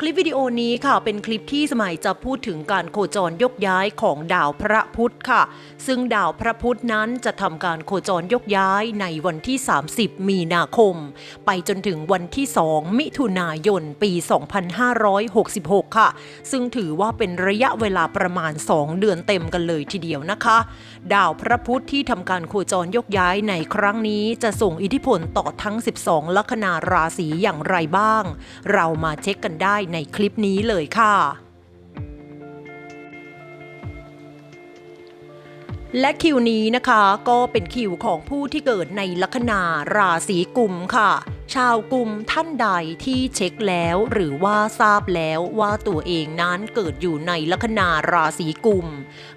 คลิปวิดีโอนี้ค่ะเป็นคลิปที่สมัยจะพูดถึงการโคจรยกย้ายของดาวพระพุธค่ะ ซึ่งดาวพระพุธนั้นจะทำการโคจรยกย้ายในวันที่ 30 มีนาคม ไปจนถึงวันที่ 2 มิถุนายน ปี 2566 ค่ะ ซึ่งถือว่าเป็นระยะเวลาประมาณ 2 เดือนเต็มกันเลยทีเดียวนะคะ ดาวพระพุธที่ทำการโคจรยกย้ายในครั้งนี้จะส่งอิทธิพลต่อทั้ง 12 ลัคนาราศีอย่างไรบ้าง เรามาเช็คกันได้ในคลิปนี้เลยค่ะ และคิวนี้นะคะก็เป็นคิวของผู้ที่เกิดในลัคนาราศีกุมค่ะ ชาวกุมท่านใดที่เช็คแล้วหรือว่าทราบแล้วว่าตัวเองนั้นเกิดอยู่ในลัคนาราศีกุม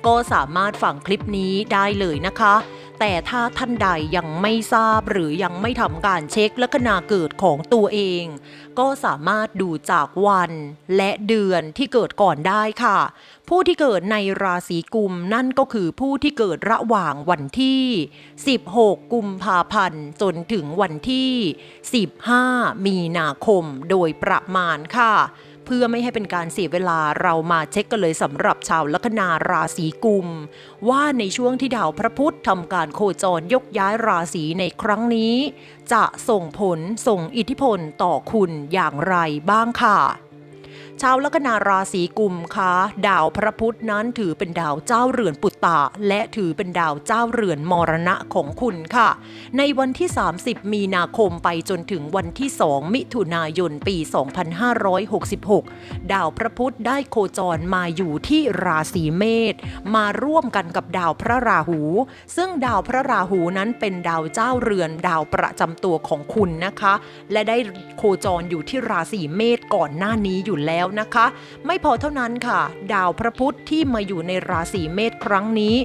ก็สามารถฟังคลิปนี้ได้เลยนะคะ แต่ถ้าท่านใดยังไม่ทราบหรือยังไม่ทำการเช็คลัคนาเกิดของตัวเอง ก็สามารถดูจากวันและเดือนที่เกิดก่อนได้ค่ะ ผู้ที่เกิดในราศีกุมนั่นก็คือผู้ที่เกิดระหว่างวันที่ 16 กุมภาพันธ์จนถึงวันที่ 15 มีนาคมโดยประมาณค่ะ พื่อไม่ให้เป็นการเสียเวลาเรามาเช็คกันเลยสำหรับชาวลัคนาราศีกุม ว่าในช่วงที่ดาวพระพุธทำการโคจรยกย้ายราศีในครั้งนี้ จะส่งผลส่งอิทธิพลต่อคุณอย่างไรบ้างค่ะ ชาวลัคนาราศีกุมคะดาวพระพุธนั้นถือเป็นดาวเจ้าเรือนปุตตะ และถือเป็นดาวเจ้าเรือนมรณะของคุณค่ะ ในวันที่ 30 มีนาคมไปจนถึงวันที่ 2 มิถุนายนปี 2566 ดาวพระพุธได้โคจรมาอยู่ที่ราศีเมษมาร่วมกันกับดาวพระราหู ซึ่งดาวพระราหูนั้นเป็นดาวเจ้าเรือนดาวประจำตัวของคุณนะคะ และได้โคจรอยู่ที่ราศีเมษก่อนหน้านี้อยู่แล้วนะคะ ไม่พอเท่านั้นค่ะ ดาวพระพุธที่มาอยู่ในราศีเมษครั้งนี้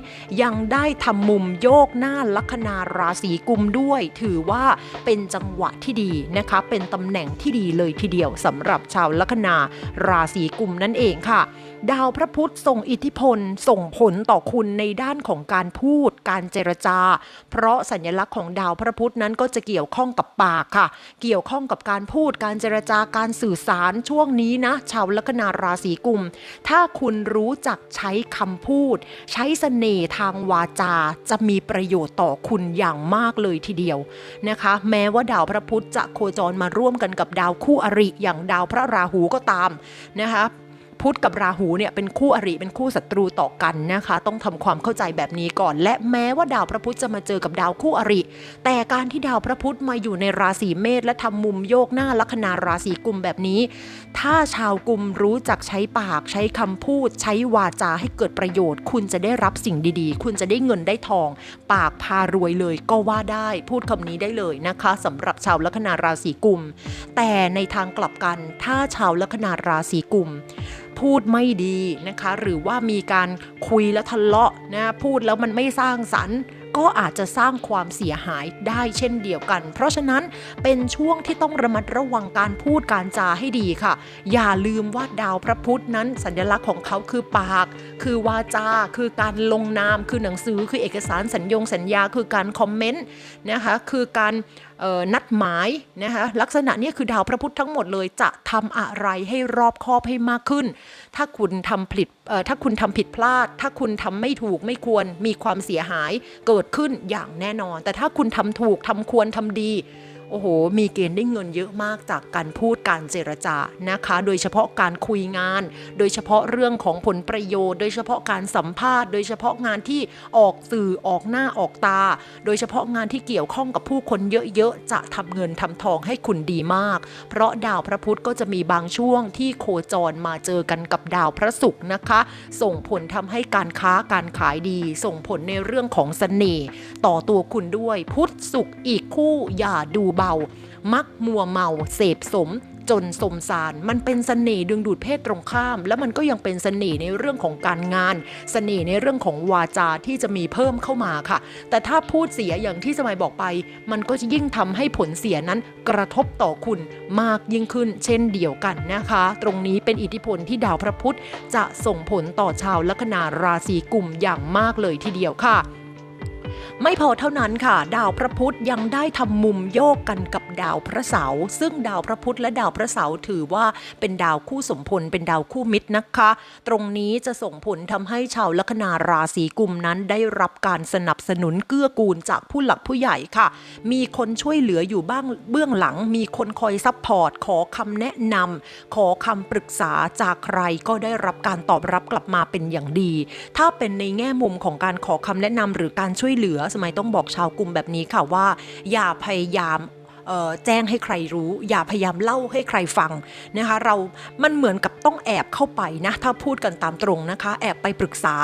ยังได้ทำมุมโยกหน้าลัคนาราศีกุมด้วย ถือว่าเป็นจังหวะที่ดีนะคะ เป็นตำแหน่งที่ดีเลยทีเดียวสำหรับชาวลัคนาราศีกุมนั่นเองค่ะ ดาวพระพุธส่งอิทธิพล ส่งผลต่อคุณในด้านของการพูด การเจรจา เพราะสัญลักษณ์ของดาวพระพุธนั้นก็จะเกี่ยวข้องกับปากค่ะ เกี่ยวข้องกับการพูดการเจรจาการสื่อสารช่วงนี้นะชาวลัคนาราศีกุม ถ้าคุณรู้จักใช้คำพูด ใช้เสน่ห์ทางวาจาจะมีประโยชน์ต่อคุณอย่างมากเลยทีเดียวนะคะ แม้ว่าดาวพระพุธจะโคจรมาร่วมกันกับดาวคู่อริอย่างดาวพระราหูก็ตามนะคะ พุธกับราหูเนี่ยเป็นคู่อริเป็นคู่ศัตรูต่อกันนะคะ ต้องทำความเข้าใจแบบนี้ก่อน และแม้ว่าดาวพระพุธจะมาเจอกับดาวคู่อริ แต่การที่ดาวพระพุธมาอยู่ในราศีเมษและทำมุมโยกหน้าลัคนาราศีกุมแบบนี้ ถ้าชาวกุมรู้จักใช้ปาก ใช้คำพูด ใช้วาจาให้เกิดประโยชน์ คุณจะได้รับสิ่งดีๆ คุณจะได้เงินได้ทอง ปากพารวยเลยก็ว่าได้พูดคำนี้ได้เลยนะคะสำหรับชาวลัคนาราศีกุม แต่ในทางกลับกันถ้าชาวลัคนาราศีกุม พูดไม่ดีนะคะ หรือว่ามีการคุยแล้วทะเลาะนะพูดแล้วมันไม่สร้างสรรค์ ก็อาจจะสร้างความเสียหายได้เช่นเดียวกัน เพราะฉะนั้นเป็นช่วงที่ต้องระมัดระวังการพูดการจาให้ดีค่ะ อย่าลืมว่าดาวพระพุธนั้นสัญลักษณ์ของเขาคือปาก คือวาจา คือการลงนาม คือหนังสือ คือเอกสารสัญญงสัญญา คือการคอมเมนต์นะคะ คือการนัดหมายนะคะลักษณะนี้คือดาวพระพุธทั้งหมดเลยจะทำอะไรให้รอบคอบให้มากขึ้น ถ้าคุณทำผิดถ้าคุณทำผิดพลาด ถ้าคุณทำไม่ถูกไม่ควรมีความเสียหาย เกิดขึ้นอย่างแน่นอน แต่ถ้าคุณทำถูกทำควรทำดี โอ้โห มีเกณฑ์ได้เงินเยอะมากจากการพูดการเจรจานะคะ โดยเฉพาะการคุยงาน โดยเฉพาะเรื่องของผลประโยชน์ โดยเฉพาะการสัมภาษณ์ โดยเฉพาะงานที่ออกสื่อออกหน้าออกตา โดยเฉพาะงานที่เกี่ยวข้องกับผู้คนเยอะๆ จะทำเงินทำทองให้คุณดีมาก เพราะดาวพระพุธก็จะมีบางช่วงที่โคจรมาเจอกันกับดาวพระศุกร์นะคะ ส่งผลทำให้การค้าการขายดี ส่งผลในเรื่องของเสน่ห์ต่อตัวคุณด้วย พุธศุกร์อีกคู่อย่าดูเบามักมัวเมาเสพสมจนสมสาร มันเป็นเสน่ห์ดึงดูดเพศตรงข้าม แล้วมันก็ยังเป็นเสน่ห์ในเรื่องของการงานเสน่ห์ในเรื่องของวาจาที่จะมีเพิ่มเข้ามาค่ะ แต่ถ้าพูดเสียอย่างที่สมัยบอกไป มันก็จะยิ่งทำให้ผลเสียนั้นกระทบต่อคุณมากยิ่งขึ้น เช่นเดียวกันนะคะ ตรงนี้เป็นอิทธิพลที่ดาวพระพุธจะส่งผลต่อชาวลัคนาราศีกุมอย่างมากเลยทีเดียวค่ะ ไม่พอเท่านั้นค่ะ ดาวพระพุธยังได้ทำมุมโยกกันกับดาวพระเสาร์ซึ่งดาวพระพุธและดาวพระเสาร์ถือว่าเป็นดาวคู่สมพลเป็นดาวคู่มิตรนะคะ ตรงนี้จะส่งผลทำให้ชาวลัคนาราศีกุมนั้นได้รับการสนับสนุนเกื้อกูลจากผู้หลักผู้ใหญ่ค่ะ มีคนช่วยเหลืออยู่บ้างเบื้องหลัง มีคนคอยซัพพอร์ตขอคำแนะนำขอคำปรึกษาจากใครก็ได้รับการตอบรับกลับมาเป็นอย่างดี ถ้าเป็นในแง่มุมของการขอคำแนะนำหรือการช่วยเหลือสมัยต้องบอกชาวกลุ่มแบบนี้ค่ะว่า อย่าพยายาม แจ้งให้ใครรู้ อย่าพยายามเล่าให้ใครฟังนะคะเรา มันเหมือนกับต้องแอบเข้าไปนะถ้าพูดกันตามตรงนะคะ แอบไปปรึกษา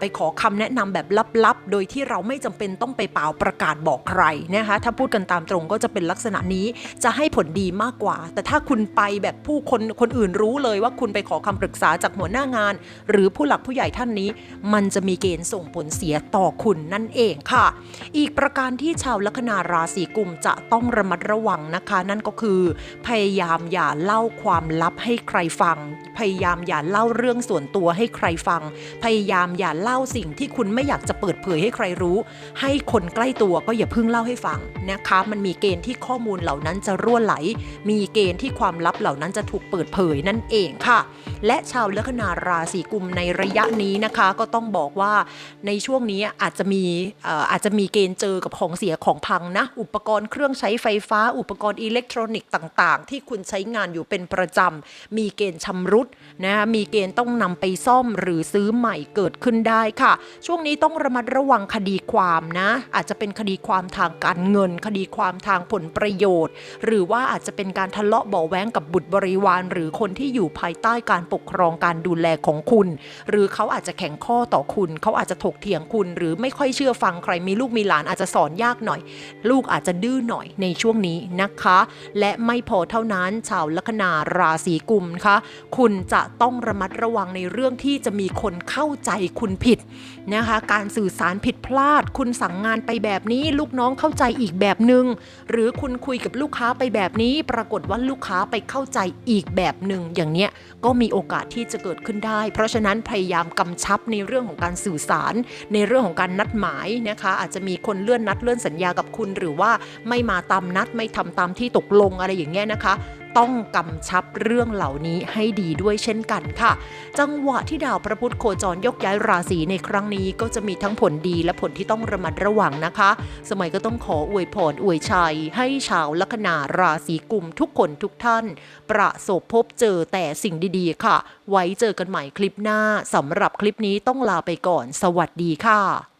ไปขอคำแนะนำแบบลับๆ โดยที่เราไม่จำเป็นต้องไปเป่าประกาศบอกใครนะคะถ้าพูดกันตามตรงก็จะเป็นลักษณะนี้จะให้ผลดีมากกว่า แต่ถ้าคุณไปแบบผู้คนคนอื่นรู้เลยว่าคุณไปขอคำปรึกษาจากหัวหน้างาน หรือผู้หลักผู้ใหญ่ท่านนี้ มันจะมีเกณฑ์ส่งผลเสียต่อคุณนั่นเองค่ะ อีกประการที่ชาวลัคนาราศีกุมจะต้องระมัดระวังนะคะ นั่นก็คือ พยายามอย่าเล่าความลับให้ใครฟัง พยายามอย่าเล่าเรื่องส่วนตัวให้ใครฟัง พยายามอย่าเล่าสิ่งที่คุณไม่อยากจะเปิดเผยให้ใครรู้ ให้คนใกล้ตัวก็อย่าเพิ่งเล่าให้ฟังนะคะ มันมีเกณฑ์ที่ข้อมูลเหล่านั้นจะรั่วไหล มีเกณฑ์ที่ความลับเหล่านั้นจะถูกเปิดเผยนั่นเองค่ะ และชาวลัคนาราศีกุมในระยะนี้นะคะ ก็ต้องบอกว่าในช่วงนี้อาจจะมีอาจจะมีเกณฑ์เจอกับของเสียของพังนะ อุปกรณ์เครื่องใช้ไฟฟ้าอุปกรณ์อิเล็กทรอนิกส์ต่าง ๆ ที่คุณใช้งานอยู่เป็นประจำ มีเกณฑ์ชำรุดนะมีเกณฑ์ต้องนำไปซ่อมหรือซื้อใหม่เกิดขึ้นได้ค่ะ ช่วงนี้ต้องระมัดระวังคดีความนะ อาจจะเป็นคดีความทางการเงิน คดีความทางผลประโยชน์ หรือว่าอาจจะเป็นการทะเลาะเบาแว้งกับบุตรบริวาร หรือคนที่อยู่ภายใต้การปกครองการดูแลของคุณ หรือเขาอาจจะแข็งข้อต่อคุณ เขาอาจจะถกเถียงคุณ หรือไม่ค่อยเชื่อฟังใครมีลูกมีหลานอาจจะสอนยากหน่อย ลูกอาจจะดื้อหน่อยในช่วงนี้นะคะ และไม่พอเท่านั้นชาวลัคนาราศีกุมคะคุณจะต้องระมัดระวังในเรื่องที่จะมีคนเข้าใจคุณผิดนะคะ การสื่อสารผิด ลาด คุณสั่งงานไปแบบนี้ ลูกน้องเข้าใจอีกแบบหนึง่งหรือคุณคุยกับลูกค้าไปแบบนี้ ปรากฏว่าลูกค้าไปเข้าใจอีกแบบหนึ่งอย่างเนี้ยก็มีโอกาสที่จะเกิดขึ้นได้ เพราะฉะนั้นพยายามกำชับในเรื่องของการสื่อสาร ในเรื่องของการนัดหมายนะคะ อาจจะมีคนเลื่อนนัดเลื่อนสัญญากับคุณ หรือว่าไม่มาตามนัดไม่ทำตามที่ตกลงอะไรอย่างเงี้ยนะคะ ต้องกำชับเรื่องเหล่านี้ให้ดีด้วยเช่นกันค่ะ จังหวะที่ดาวพระพุธโคจรยกย้ายราศีในครั้งนี้ก็จะมีทั้งผลดีและผลที่ต้องระมัดระวังนะคะ สมัยก็ต้องขออวยพรอวยชัย ให้ชาวลัคนาราศีกุมทุกคนทุกท่าน ประสบพบเจอแต่สิ่งดีๆ ค่ะ ไว้เจอกันใหม่คลิปหน้าสำหรับคลิปนี้ต้องลาไปก่อน สวัสดีค่ะ